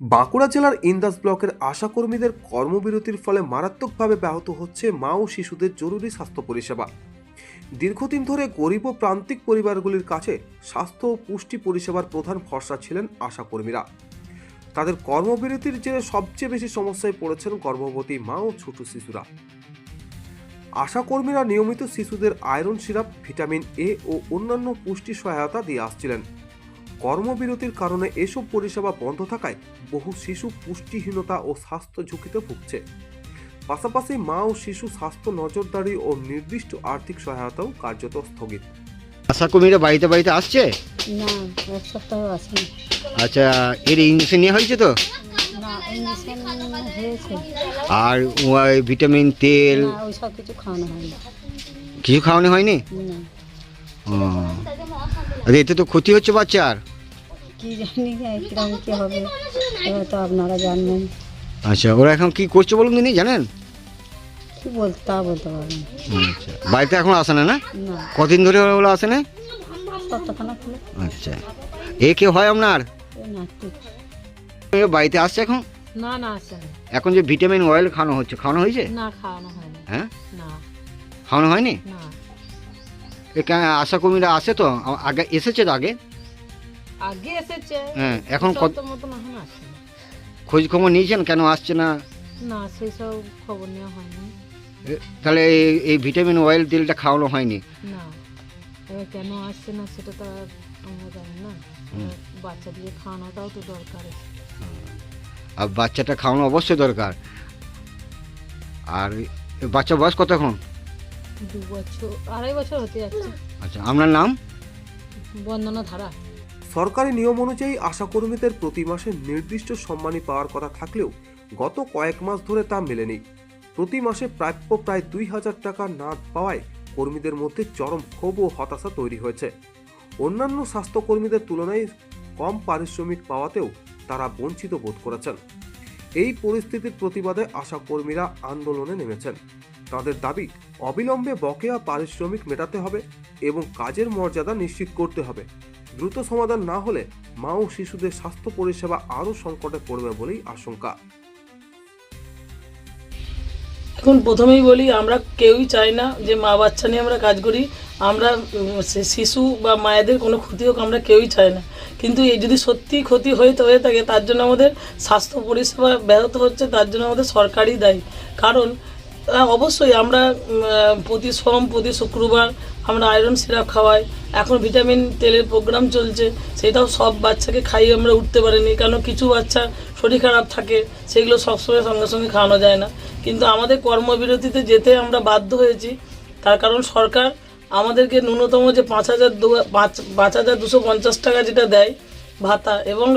বাঁকুড়া জেলার ইন্দাস ব্লকের আশাকর্মীদের কর্মবিরতির ফলে মারাত্মকভাবে ব্যাহত হচ্ছে মা ও শিশুদের জরুরি স্বাস্থ্য পরিষেবা। দীর্ঘদিন ধরে গরিব ও প্রান্তিক পরিবারগুলির কাছে স্বাস্থ্য ও পুষ্টি পরিষেবার প্রধান ভরসা ছিলেন আশাকর্মীরা। তাদের কর্মবিরতির জেরে সবচেয়ে বেশি সমস্যায় পড়েছেন গর্ভবতী মা ও ছোট শিশুরা। আশাকর্মীরা নিয়মিত শিশুদের আয়রন সিরাপ, ভিটামিন এ ও অন্যান্য পুষ্টি সহায়তা দিয়ে আসছিলেন। কর্মবিরতির কারণে এসব পরিষেবা বন্ধ থাকায় বহু শিশু পুষ্টিহীনতা ও স্বাস্থ্য ঝুঁকিতে ভুগছে। পাশাপাশি মা ও শিশু স্বাস্থ্য নজরদারি ও নির্দিষ্ট আর্থিক সহায়তাও কার্যত স্থগিত। আশা কর্মীরা বাড়িতে বাড়িতে আসছে? না এক সপ্তাহ আসেনি। আচ্ছা এর ইঞ্জেকশন নেওয়া হয়েছে তো? না ইঞ্জেকশন হয়েছে। আর ওই ভিটামিন তেল? না ওই সব কিছু খাওয়ানো হয়নি। কিছু খাওয়ানো হয়নি? না। ও। আর এতে তো ক্ষতি হচ্ছে বাচ্চার? কি জানি কীরকম কি হবে? এবার তো আপনারা জানবেন আচ্ছা ওরা এখন কি করছে বলুন দিনি জানেন? কি বলতে তা বলতে পারবেন আচ্ছা বাড়িতে এখন আসে না না? না। কদিন ধরে ওরা আসে না? সপ্তাহখানা আচ্ছা এ কে হয় আপনার? এ বাড়িতে আসছে এখন? না না আসে না। এখন যে ভিটামিন অয়েল খাওয়ানো হচ্ছে খাওয়ানো হয়েছে? না খাওয়ানো হয়নি। হ্যাঁ? না। খাওয়ানো হয়নি? না। এ কা- আশা কর্মীরা আসে তো? আগে এসেছে তো আগে? আগে এসেছে। হ্যাঁ এখন কত মতন এখন আসে। খোঁজ খবর নিয়েছেন? কেন আসছে না? না সেই সব খবর নেওয়া হয়নি। তাহলে এই- এই ভিটামিন অয়েল তেলটা খাওয়ানো হয়নি? না। এবার কেন আসছে না সেটা তো আর আমরা জানি না। বাচ্চা দিয়ে খাওয়ানোটাও তো দরকার। আর বাচ্চাটা খাওয়ানো অবশ্যই দরকার। আর বাচ্চা বয়স কত এখন? দু বছর আড়াই বছর হতে যাচ্ছে। আচ্ছা আপনার নাম? বন্দনা ধারা। সরকারি নিয়ম অনুযায়ী আশাকর্মীদের প্রতি মাসে নির্দিষ্ট সম্মানী পাওয়ার কথা থাকলেও গত কয়েক মাস ধরে তা মেলেনি। প্রতি মাসে প্রাপ্য প্রায় দুই হাজার টাকা না পাওয়ায় কর্মীদের মধ্যে চরম ক্ষোভ ও হতাশা তৈরি হয়েছে। অন্যান্য স্বাস্থ্যকর্মীদের তুলনায় কম পারিশ্রমিক পাওয়াতেও তারা বঞ্চিত বোধ করেছেন। এই পরিস্থিতির প্রতিবাদে আশাকর্মীরা আন্দোলনে নেমেছেন। তাদের দাবি অবিলম্বে বকেয়া পারিশ্রমিক মেটাতে হবে এবং কাজের মর্যাদা নিশ্চিত করতে হবে। দ্রুত সমাধান না হলে মা ও শিশুদের স্বাস্থ্য পরিষেবা আরও সংকটে পড়বে বলেই আশঙ্কা। এখন প্রথমেই বলি, আমরা কেউই চাই না যে মা বাচ্চা নিয়ে আমরা কাজ করি। আমরা শিশু বা মায়েদের কোনো ক্ষতি হোক, আমরা কেউই চাই না। কিন্তু এই যদি সত্যি ক্ষতি হয়ে হয়ে থাকে, তার জন্য আমাদের স্বাস্থ্য পরিষেবা ব্যাহত হচ্ছে, তার জন্য আমাদের সরকারই দায়ী। কারণ অবশ্যই আমরা প্রতি সোম, প্রতি শুক্রবার আমরা আয়রন সিরাপ খাওয়াই। এখন ভিটামিন তেলের প্রোগ্রাম চলছে, সেটাও সব বাচ্চাকে খাইয়ে আমরা উঠতে পারিনি কারণ কিছু বাচ্চার শরীর খারাপ থাকে, সেগুলো সবসময় সঙ্গে সঙ্গে খাওয়ানো যায় না। কিন্তু আমাদের কর্মবিরতিতে যেতে আমরা বাধ্য হয়েছি, তার কারণ সরকার আমাদেরকে ন্যূনতম যে পাঁচ হাজার দু, পাঁচ হাজার দুশো পঞ্চাশ টাকা যেটা দেয় ভাতা, এবং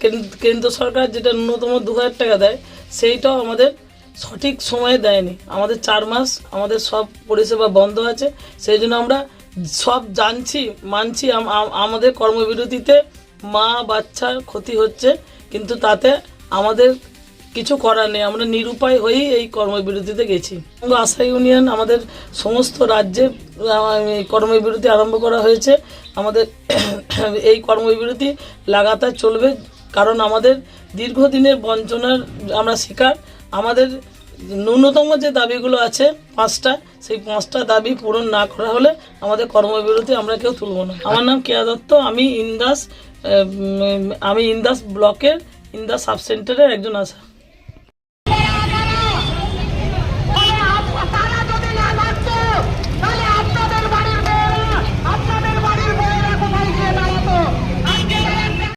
কেন- কেন্দ্র সরকার যেটা ন্যূনতম দু হাজার টাকা দেয়, সেইটাও আমাদের সঠিক সময়ে দেয়নি। আমাদের চার মাস আমাদের সব পরিষেবা বন্ধ আছে। সেই জন্য আমরা সব জানছি, মানছি আম- আম- আমাদের কর্মবিরতিতে মা, বাচ্চার ক্ষতি হচ্ছে, কিন্তু তাতে আমাদের কিছু করার নেই। আমরা নিরুপায় হয়েই এই কর্মবিরতিতে গেছি। আশা ইউনিয়ন আমাদের সমস্ত রাজ্যে কর্মবিরতি আরম্ভ করা হয়েছে। আমাদের এই কর্মবিরতি লাগাতার চলবে, কারণ আমাদের দীর্ঘদিনের বঞ্চনার আমরা শিকার। আমাদের ন্যূনতম যে দাবিগুলো আছে পাঁচটা, সেই পাঁচটা দাবি পূরণ না করা হলে আমাদের কর্মবিরতি আমরা কেউ তুলব না। আমার নাম কেয়া দত্ত, আমি ইন্দাস আমি ইন্দাস ব্লকের, ইন্দাস সাব সেন্টারের একজন আশা